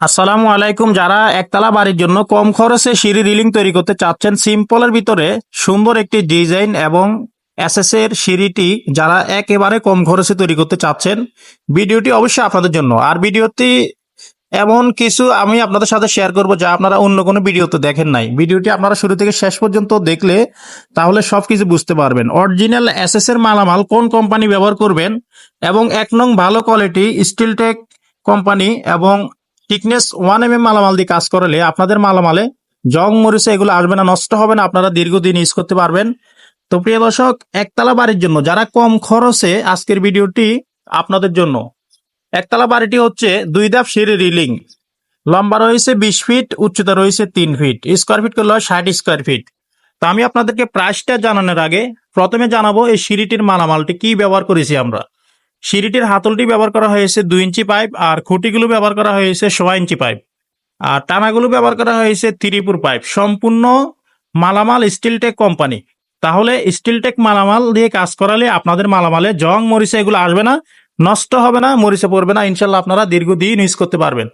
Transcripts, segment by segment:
আসসালামু আলাইকুম। যারা একতলা বাড়ির জন্য কম খরচে সিঁড়ি রিলিং তৈরি করতে চাচ্ছেন, সিম্পলের ভিতরে সুন্দর একটি ডিজাইন এবং এসএস এর সিঁড়িটি যারা একেবারে কম খরচে তৈরি করতে চাচ্ছেন, ভিডিওটি অবশ্যই আপনাদের জন্য। আর ভিডিওটি এমন কিছু আমি আপনাদের সাথে শেয়ার করব যা আপনারা অন্য কোনো ভিডিওতে দেখেন নাই। ভিডিওটি আপনারা শুরু থেকে শেষ পর্যন্ত দেখলে তাহলে সব কিছু বুঝতে পারবেন। অরিজিনাল এসএস এর মালামাল কোন কোম্পানি ব্যবহার করবেন এবং এক নং ভালো কোয়ালিটি স্টিলটেক কোম্পানি এবং থিকনেস ওয়ান এম এম মালামাল দিয়ে কাজ করলে আপনাদের মালামালে জং মরিচে এগুলো আসবে না, নষ্ট হবে না, আপনারা দীর্ঘদিন ইউজ করতে পারবেন। তো প্রিয় দর্শক, একতলা বাড়ির জন্য, যারা কম খরচে আজকের ভিডিওটি আপনাদের জন্য, একতলা বাড়িটি হচ্ছে দুই ধাপ সিঁড়ি রিলিং। লম্বা রয়েছে বিশ ফিট উচ্চতা রয়েছে তিন ফিট স্কোয়ার ফিট করলে ষাট স্কোয়ার ফিট তো আমি আপনাদেরকে প্রাইসটা জানানোর আগে প্রথমে জানাব এই সিঁড়িটির মালামালটি কি ব্যবহার করেছি আমরা। সিঁড়িটির হাতলটি ব্যবহার করা হয়েছে দুই ইঞ্চি পাইপ আর খুঁটিগুলো ব্যবহার করা হয়েছে সোয়া ইঞ্চি পাইপ। আর টানাগুলো ব্যবহার করা হয়েছে ত্রিপুর পাইপ। সম্পূর্ণ মালামাল স্টিলটেক কোম্পানি। তাহলে স্টিলটেক মালামাল দিয়ে কাজ করালে আপনাদের মালামালে জং, মরিচা এগুলো আসবে না, নষ্ট হবে না, মরিচে পড়বে না ইনশাল্লাহ আপনারা দীর্ঘদিন ইউজ করতে পারবেন।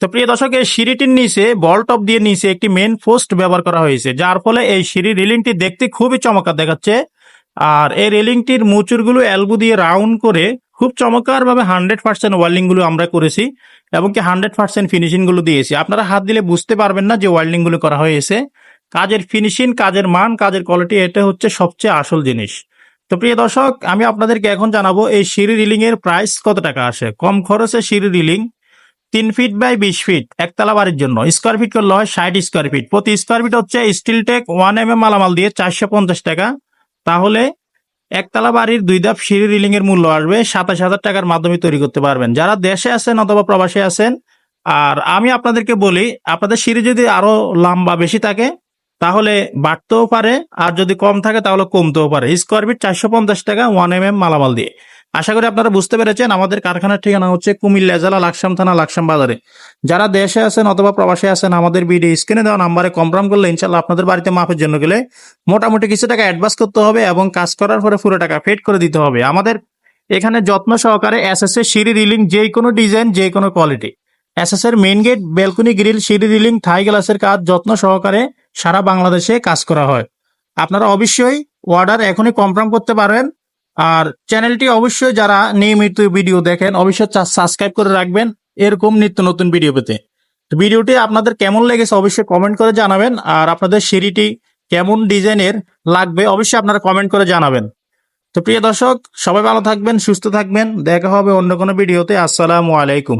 তো প্রিয় দর্শক, এই সিঁড়িটির নিচে, বল টপ দিয়ে নিচে একটি মেন পোস্ট ব্যবহার করা হয়েছে, যার ফলে এই সিঁড়ি রিলিংটি দেখতে খুবই চমৎকার দেখাচ্ছে। আর এই রেলিংটির মুচুরগুলো এলবো দিয়ে রাউন্ড করে খুব চমৎকার ভাবে হান্ড্রেড পার্সেন্ট ওয়েল্ডিংগুলো আমরা করেছি এবং কি হান্ড্রেড পার্সেন্ট ফিনিশিংগুলো দিয়েছি। আপনারা হাত দিলে বুঝতে পারবেন না যে ওয়েল্ডিংগুলো করা হয়েছে। কাজের ফিনিশিং, কাজের মান, কাজের কোয়ালিটি, এটা হচ্ছে সবচেয়ে আসল জিনিস। তো প্রিয় দর্শক, আমি আপনাদেরকে এখন জানাব এই সিঁড়ি রিলিং এর প্রাইস কত টাকা আসে। কম খরচে সিঁড়ি রিলিং তিন ফিট বাই বিশ ফিট, একতলা বাড়ির জন্য। স্কোয়ার ফিট করলে হয় ষাট স্কোয়ার ফিট। প্রতি স্কোয়ার ফিট হচ্ছে steel tech one M M মালামাল দিয়ে চারশো পঞ্চাশ টাকা। তাহলে একতলা বাড়ির দুই ধাপ সিঁড়ি রিলিং এর মূল্য আসবে সাতাশ হাজার টাকার মাধ্যমে তৈরি করতে পারবেন। যারা দেশে আছেন অথবা প্রবাসে আছেন, আর আমি আপনাদেরকে বলি, আপনাদের সিঁড়ি যদি আরও লম্বা বেশি থাকে তাহলে বাড়তেও পারে, আর যদি কম থাকে তাহলে কমতেও পারে। স্কোয়ার ফিট চারশো পঞ্চাশ টাকা ওয়ান এম এম মালামাল দিয়ে। আশা করি আপনারা বুঝতে পেরেছেন, আমাদের কারখানার ঠিকানা হচ্ছে কুমিল্লা জেলা, লাকসাম থানা, লাকসাম বাজারে। যারা দেশে আছেন অথবা প্রবাসে আছেন, আমাদের ভিডিও স্ক্রিনে দেওয়া নাম্বারে কনফার্ম করলে ইনশাল্লাহ আপনাদের বাড়িতে মাপের জন্য গেলে মোটামুটি কিছু টাকা অ্যাডভান্স করতে হবে এবং কাজ করার পরে পুরো টাকা ফেড করে দিতে হবে। আমাদের এখানে যত্ন সহকারে এস এস এ সিঁড়ি রিলিং যে কোনো ডিজাইন যে কোনো কোয়ালিটি এসএস এর মেইন গেট বেলকুনি গ্রিল সিঁড়ি রিলিং থাই গ্লাসের কাজ যত্ন সহকারে সারা বাংলাদেশে কাজ করা হয়। আপনারা অবশ্যই অর্ডার এখনই কনফার্ম করতে পারেন। আর চ্যানেলটি অবশ্যই যারা নিয়মিত ভিডিও দেখেন, অবশ্যই সাবস্ক্রাইব করে রাখবেন এরকম নিত্য নতুন ভিডিও পেতে। ভিডিওটি আপনাদের কেমন লেগেছে অবশ্যই কমেন্ট করে জানাবেন। আর আপনাদের সিঁড়িটি কেমন ডিজাইনের লাগবে অবশ্যই আপনারা কমেন্ট করে জানাবেন। তো প্রিয় দর্শক, সবাই ভালো থাকবেন, সুস্থ থাকবেন। দেখা হবে অন্য কোনো ভিডিওতে আসসালামু আলাইকুম।